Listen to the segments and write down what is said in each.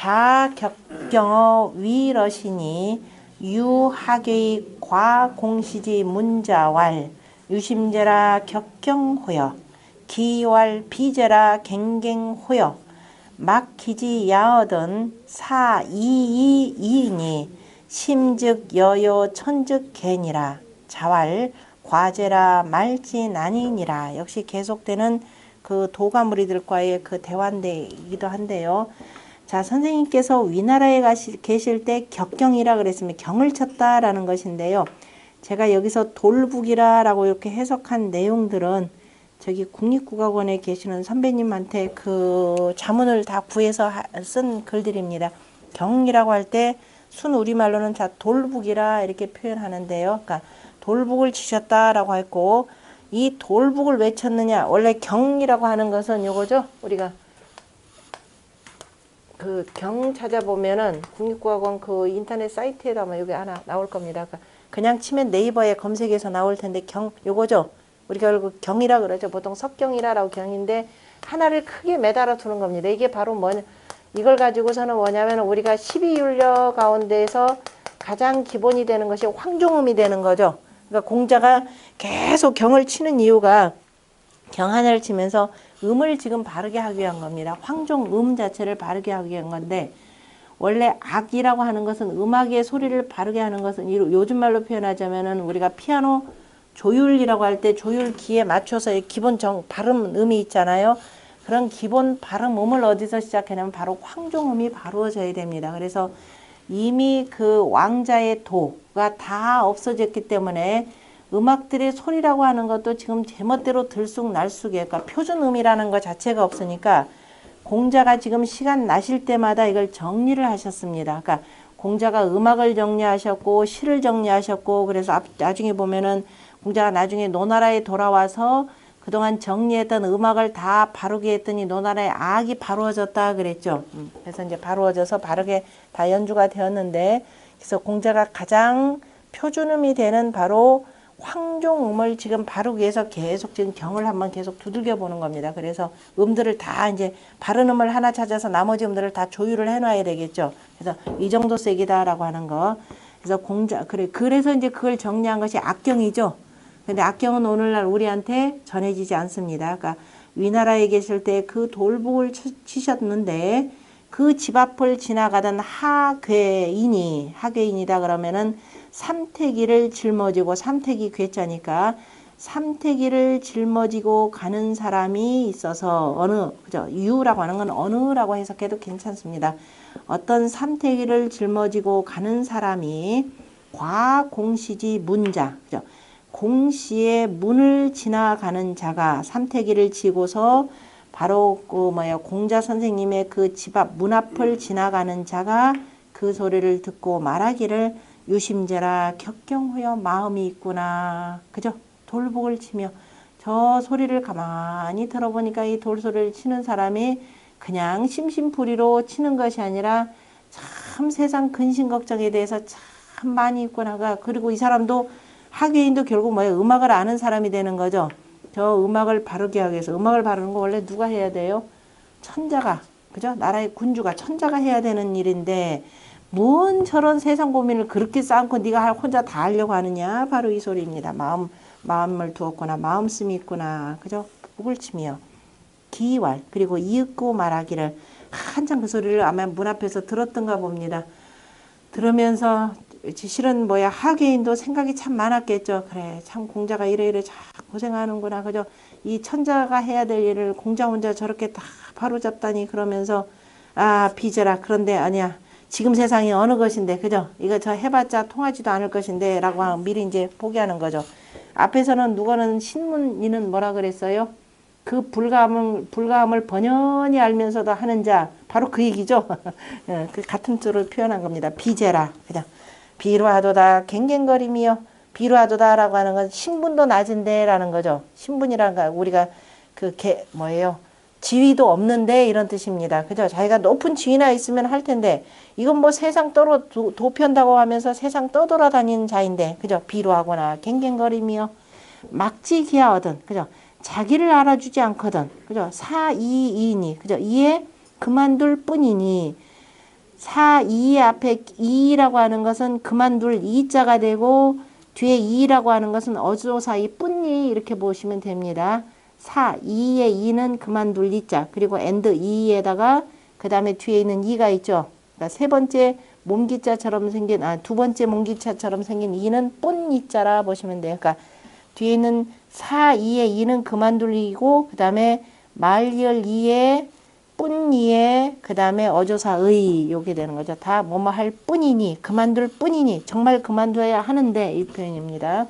자격경어 위러시니 유하계의 과공시지 문자왈 유심제라 격경호여 기왈 비제라 갱갱호여 막히지 야어든 사이이이니 심즉 여요 천즉 개니라 자왈 과제라 말진 아니니라 역시 계속되는 그 도가 무리들과의 그 대화인데이기도 한데요. 자 선생님께서 위나라에 가시, 계실 때 격경이라 그랬으면 경을 쳤다라는 것인데요. 제가 여기서 돌북이라라고 이렇게 해석한 내용들은 저기 국립국악원에 계시는 선배님한테 그 자문을 다 구해서 하, 쓴 글들입니다. 경이라고 할 때 순 우리말로는 자 돌북이라 이렇게 표현하는데요. 그러니까 돌북을 치셨다라고 했고 이 돌북을 왜 쳤느냐? 원래 경이라고 하는 것은 요거죠. 우리가 그 경 찾아보면은 국립국악원 그 인터넷 사이트에다 뭐 여기 하나 나올 겁니다. 그러니까 그냥 치면 네이버에 검색해서 나올 텐데 경 요거죠. 우리가 결국 경이라 그러죠. 보통 석경이라라고 경인데 하나를 크게 매달아 두는 겁니다. 이게 바로 뭐냐? 이걸 가지고서는 뭐냐면 우리가 12율려 가운데에서 가장 기본이 되는 것이 황종음이 되는 거죠. 그러니까 공자가 계속 경을 치는 이유가 경 하나를 치면서 음을 지금 바르게 하기 위한 겁니다. 황종음 자체를 바르게 하기 위한 건데 원래 악이라고 하는 것은 음악의 소리를 바르게 하는 것은 요즘 말로 표현하자면은 우리가 피아노 조율이라고 할 때 조율 기에 맞춰서 기본 정 발음 음이 있잖아요. 그런 기본 발음 음을 어디서 시작하냐면 바로 황종음이 바루어져야 됩니다. 그래서 이미 그 왕자의 도가 다 없어졌기 때문에 음악들의 소리라고 하는 것도 지금 제멋대로 들쑥날쑥해. 그러니까 표준음이라는 것 자체가 없으니까 공자가 지금 시간 나실 때마다 이걸 정리를 하셨습니다. 그러니까 공자가 음악을 정리하셨고 시를 정리하셨고 그래서 앞, 나중에 보면은 공자가 나중에 노나라에 돌아와서 그동안 정리했던 음악을 다 바르게 했더니 노나라의 악이 바루어졌다 그랬죠. 음, 그래서 이제 바루어져서 바르게 다 연주가 되었는데 그래서 공자가 가장 표준음이 되는 바로 황종음을 지금 바르기 위해서 계속 지금 경을 한번 계속 두들겨 보는 겁니다. 그래서 음들을 다 이제 바른 음을 하나 찾아서 나머지 음들을 다 조율을 해놔야 되겠죠. 그래서 이 정도 세기다라고 하는 거. 그래서 공자 그래 그래서 이제 그걸 정리한 것이 악경이죠. 근데 악경은 오늘날 우리한테 전해지지 않습니다. 그러니까 위나라에 계실 때 그 돌복을 치셨는데 그 집 앞을 지나가던 하괴인이 하괴인이다 그러면은 삼태기를 짊어지고 삼태기 괴짜니까 삼태기를 짊어지고 가는 사람이 있어서 어느 그죠? 유라고 하는 건 어느라고 해석해도 괜찮습니다. 어떤 삼태기를 짊어지고 가는 사람이 과공시지 문자 그죠? 공시의 문을 지나가는 자가 삼태기를 지고서 바로 그 뭐야 공자 선생님의 그 집 앞 문 앞을 지나가는 자가 그 소리를 듣고 말하기를 유심제라 격경후여 마음이 있구나 그죠 돌복을 치며 저 소리를 가만히 들어보니까 이 돌소리를 치는 사람이 그냥 심심풀이로 치는 것이 아니라 참 세상 근심 걱정에 대해서 참 많이 있구나가 그리고 이 사람도 학예인도 결국 뭐예요? 음악을 아는 사람이 되는 거죠. 저 음악을 바르게 하기 위해서 음악을 바르는 거 원래 누가 해야 돼요? 천자가 그죠? 나라의 군주가 천자가 해야 되는 일인데 뭔 저런 세상 고민을 그렇게 쌓고 네가 혼자 다 하려고 하느냐? 바로 이 소리입니다. 마음 마음을 두었구나 마음씀이 있구나 그죠? 치며 기왈 그리고 이윽고 말하기를 한참 그 소리를 아마 문 앞에서 들었던가 봅니다. 들으면서 실은 뭐야 하계인도 생각이 참 많았겠죠. 그래 참 공자가 이래 이래 참 고생하는구나 그죠. 이 천자가 해야 될 일을 공자 혼자 저렇게 다 바로잡다니 그러면서 아 비제라 그런데 아니야 지금 세상이 어느 것인데 그죠. 이거 저 해봤자 통하지도 않을 것인데 라고 미리 이제 포기하는 거죠. 앞에서는 누가는 신문이는 뭐라 그랬어요? 그 불가함을, 불가함을 번연히 알면서도 하는 자, 바로 그 얘기죠. 예, 그 같은 줄을 표현한 겁니다. 비제라. 그냥. 비루하도다 갱갱거림이요. 비루하도다라고 하는 건 신분도 낮은데라는 거죠. 신분이란 거 우리가 그게 뭐예요? 지위도 없는데 이런 뜻입니다. 그죠? 자기가 높은 지위나 있으면 할 텐데 이건 뭐 세상 떠로 도, 도편다고 하면서 세상 떠돌아다니는 자인데 그죠? 비루하거나 갱갱거림이요. 막지기하거든. 그죠? 자기를 알아주지 않거든. 그죠? 사이이니. 그죠? 이에 그만둘 뿐이니 사, 이의 앞에 이라고 하는 것은 그만둘 이자가 되고 뒤에 이라고 하는 것은 어조사 이 뿐이 이렇게 보시면 됩니다. 사, 이의 이는 그만둘 이자 그리고 엔드 이에다가 그 다음에 뒤에 있는 이가 있죠. 그러니까 세 번째 몸기자처럼 생긴 아 두 번째 몸기자처럼 생긴 이는 뿐 이자라 보시면 돼요. 그러니까 뒤에 있는 사, 이의 이는 그만둘이고 그 다음에 말리을 이의 뿐이에 그 다음에 어조사의 요게 되는 거죠. 다 뭐뭐 할 뿐이니 그만둘 뿐이니 정말 그만둬야 하는데 이 표현입니다.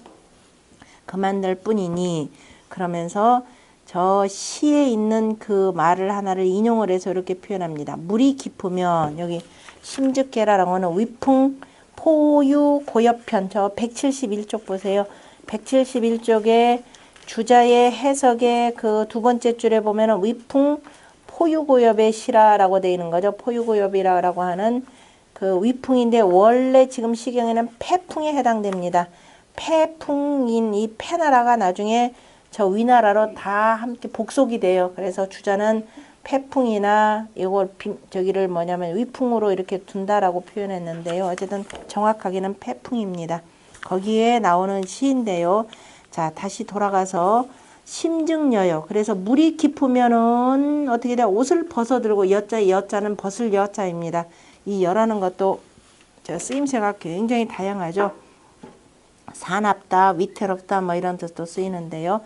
그만둘 뿐이니 그러면서 저 시에 있는 그 말을 하나를 인용을 해서 이렇게 표현합니다. 물이 깊으면 여기 심즉계라라고 하는 위풍 포유 고엽편 저 171쪽 보세요. 171쪽에 주자의 해석의 그 두 번째 줄에 보면은 위풍 포유고엽의 시라라고 되어 있는 거죠. 포유고엽이라고 하는 그 위풍인데 원래 지금 시경에는 폐풍에 해당됩니다. 폐풍인 이 폐나라가 나중에 저 위나라로 다 함께 복속이 돼요. 그래서 주자는 폐풍이나 이걸 비- 저기를 뭐냐면 위풍으로 이렇게 둔다라고 표현했는데요. 어쨌든 정확하게는 폐풍입니다. 거기에 나오는 시인데요. 자, 다시 돌아가서 심증여요. 그래서 물이 깊으면은 어떻게 돼? 옷을 벗어들고 여자 여자는 벗을 여자입니다. 이 여라는 것도 저 쓰임새가 굉장히 다양하죠. 사납다, 위태롭다 뭐 이런 뜻도 쓰이는데요.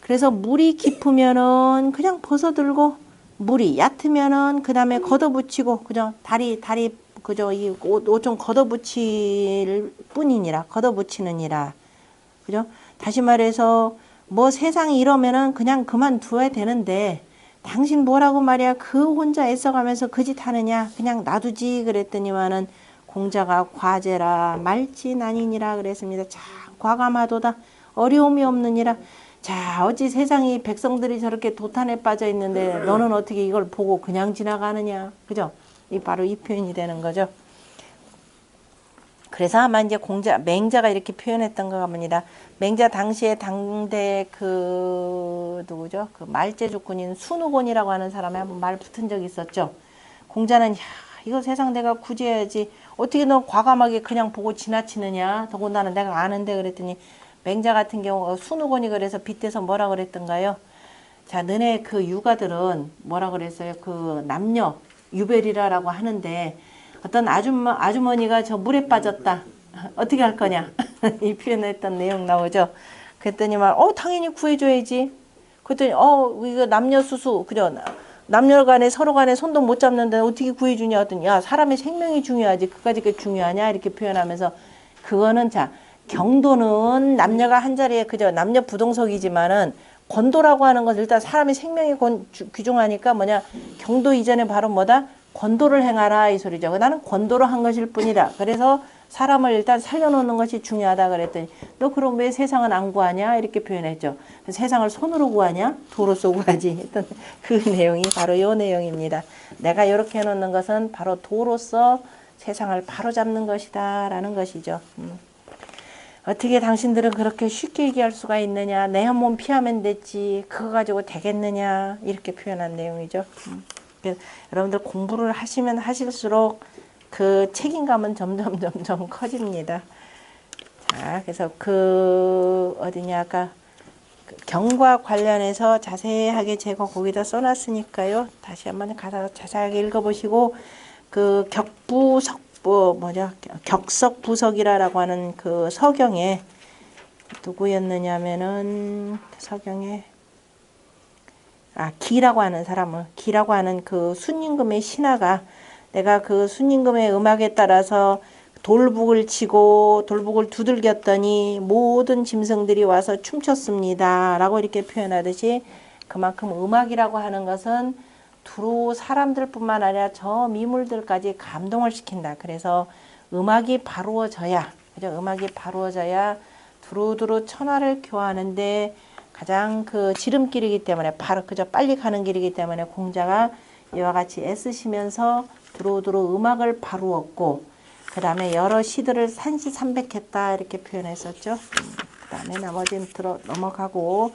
그래서 물이 깊으면은 그냥 벗어들고 물이 얕으면은 그 다음에 걷어붙이고 그죠 다리 다리 그죠 이옷좀 걷어붙일 뿐이니라 걷어붙이느니라. 그죠? 다시 말해서 뭐 세상이 이러면은 그냥 그만두어야 되는데 당신 뭐라고 말이야? 그 혼자 애써가면서 그 짓 하느냐? 그냥 놔두지 그랬더니만은 공자가 과제라 말진 아니니라 그랬습니다 자 과감하도다 어려움이 없느니라 자 어찌 세상이 백성들이 저렇게 도탄에 빠져 있는데 너는 어떻게 이걸 보고 그냥 지나가느냐 그죠 이 바로 이 표현이 되는 거죠 그래서 아마 이제 공자 맹자가 이렇게 표현했던 것 같습니다. 맹자 당시에 당대 그 누구죠? 그 말제주군인 순우곤이라고 하는 사람이 한번 말 붙은 적이 있었죠. 공자는 야 이거 세상 내가 구제해야지 어떻게 너 과감하게 그냥 보고 지나치느냐 더군다나 내가 아는데 그랬더니 맹자 같은 경우 순우곤이 그래서 빗대서 뭐라 그랬던가요? 자 너네 그 육아들은 뭐라 그랬어요? 그 남녀 유별이라라고 하는데 어떤 아줌마, 아주머니가 저 물에 빠졌다. 어떻게 할 거냐. 이 표현했던 내용 나오죠. 그랬더니 말, 어, 당연히 구해줘야지. 그랬더니, 어, 이거 남녀 수수, 그죠? 남녀 간에 서로 간에 손도 못 잡는데 어떻게 구해주냐 하더니, 야, 사람의 생명이 중요하지. 그까지 그 중요하냐? 이렇게 표현하면서, 그거는 자, 경도는 남녀가 한 자리에, 그죠? 남녀 부동석이지만은, 권도라고 하는 것은 일단 사람의 생명이 권, 주- 귀중하니까 뭐냐, 경도 이전에 바로 뭐다? 권도를 행하라 이 소리죠. 나는 권도로 한 것일 뿐이다. 그래서 사람을 일단 살려놓는 것이 중요하다 그랬더니 너 그럼 왜 세상은 안 구하냐 이렇게 표현했죠. 세상을 손으로 구하냐 도로써 구하지 했던 그 내용이 바로 이 내용입니다. 내가 이렇게 해놓는 것은 바로 도로써 세상을 바로잡는 것이다 라는 것이죠. 음. 어떻게 당신들은 그렇게 쉽게 얘기할 수가 있느냐 내 한 몸 피하면 됐지 그거 가지고 되겠느냐 이렇게 표현한 내용이죠. 음. 그래서 여러분들 공부를 하시면 하실수록 그 책임감은 점점 점점 커집니다. 자, 그래서 그 어디냐 아까 그 경과 관련해서 자세하게 제가 거기다 써놨으니까요. 다시 한번 가서 자세하게 읽어보시고 그 격부 석부 뭐냐 격석 부석이라라고 하는 그 서경에 누구였느냐면은 그 서경에 아, 기라고 하는 사람을, 기라고 하는 그 순임금의 신하가 내가 그 순임금의 음악에 따라서 돌북을 치고 돌북을 두들겼더니 모든 짐승들이 와서 춤췄습니다. 라고 이렇게 표현하듯이 그만큼 음악이라고 하는 것은 두루 사람들뿐만 아니라 저 미물들까지 감동을 시킨다. 그래서 음악이 바루어져야, 그죠? 음악이 바루어져야 두루두루 천하를 교하는데 가장 그 지름길이기 때문에 바로 그저 빨리 가는 길이기 때문에 공자가 이와 같이 애쓰시면서 두루두루 음악을 바루었고 그 다음에 여러 시들을 산시삼백했다 이렇게 표현했었죠. 그 다음에 나머지는 들어 넘어가고